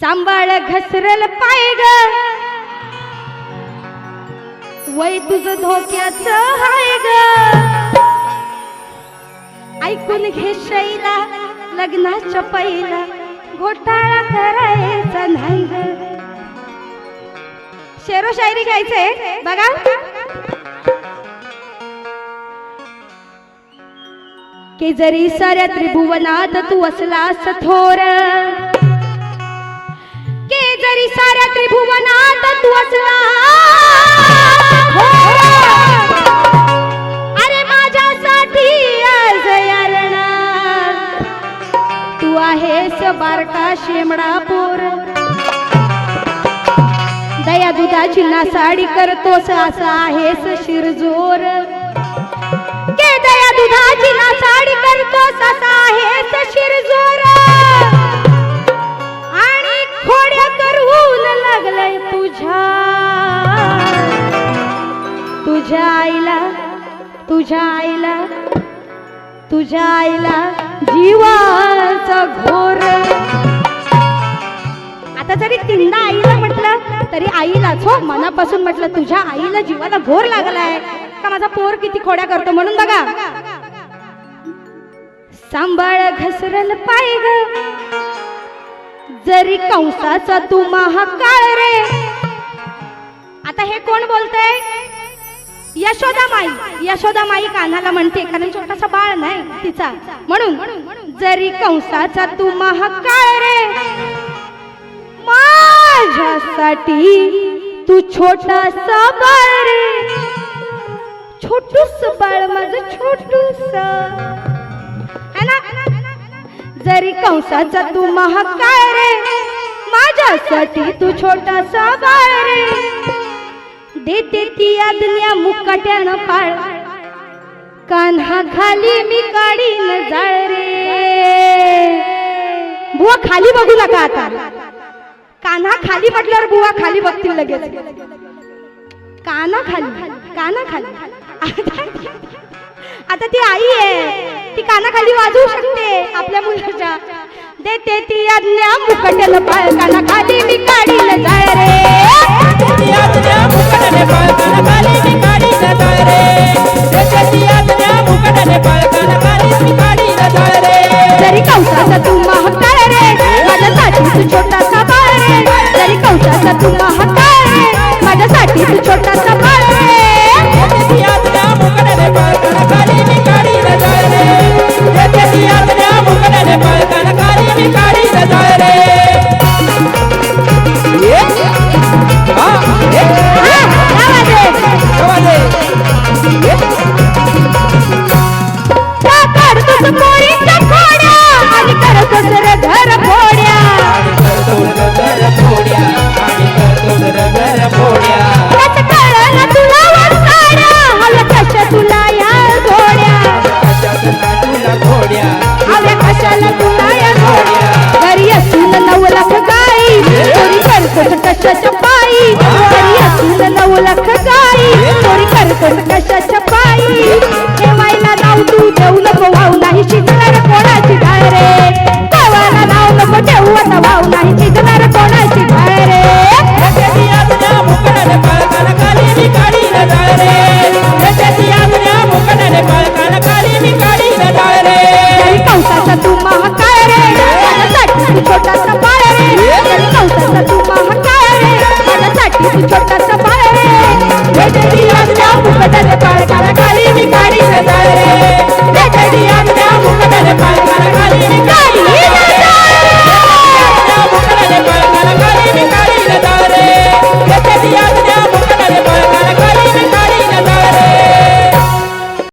सांभाळ घसरल पाय ग. वय तुझ धोक्याच हाय ग. ऐकून घे शैला लग्नाच्या पहिला घोटाळा करायचा नाही ग. शेरो शायरी घ्यायचंय बघा. की जरी साऱ्या त्रिभुवनात तू असलास थोर. जरी साऱ्या त्रिभुवनात तू असला अरे माझ्यासाठी आज यारणार तू आहेस बारका शेमडा पोर. दया दुधाची नासाडी करतोस असा आहेस शिरजोर. के दया दुधाची नासाडी करतोस असा आहेस शिरजोर. तुझ्या आईला तुझ्या आईला तुझ्या आईला जीवाचा घोर. आता जरी तीनदा आईला म्हटलं तरी आईलाच हो. मनापासून म्हटलं तुझ्या आईला जीवाला घोर लागलाय. का माझा पोर किती खोड्या करतो म्हणून बघा. सांभाळ घसरल पाय ग. जरी कंसाचा तू महाकाळ रे. आता हे कोण बोलतय? यशोदा माई यशोदा माई कान्हाला म्हणते कारण छोटासा बाळ नाही तिचा. म्हणून जरी कंसाचा तू महाकाळ रे माझ्यासाठी तू छोटासा बाळ रे. छोटूस बाळ माझ छोटूस. है ना? जरी कंसाचा तू महाकाळ रे माझ्यासाठी तू छोटासा बाळ रे. देते ती आज्ञा मुकाट्यानं पाळ. कान्हा खाली मी काढीन जाळ रे. बुवा खाली बघू नका आता. कान्हा खाली म्हटल्यावर बुवा खाली बघतील लगेच. काना खाली काना खाली. आता ती आई आहे. ती कानाखाली वाजवू शकते आपल्या मुलाच्या. देते ती आज्ञा मुकाट्यानं पाळ. कानाखाली मी काढील जाळ तू छोटासा बाळ रे जरी कंसाचा तू महाकाळ रे माझ्यासाठी तू छोटासा बाळ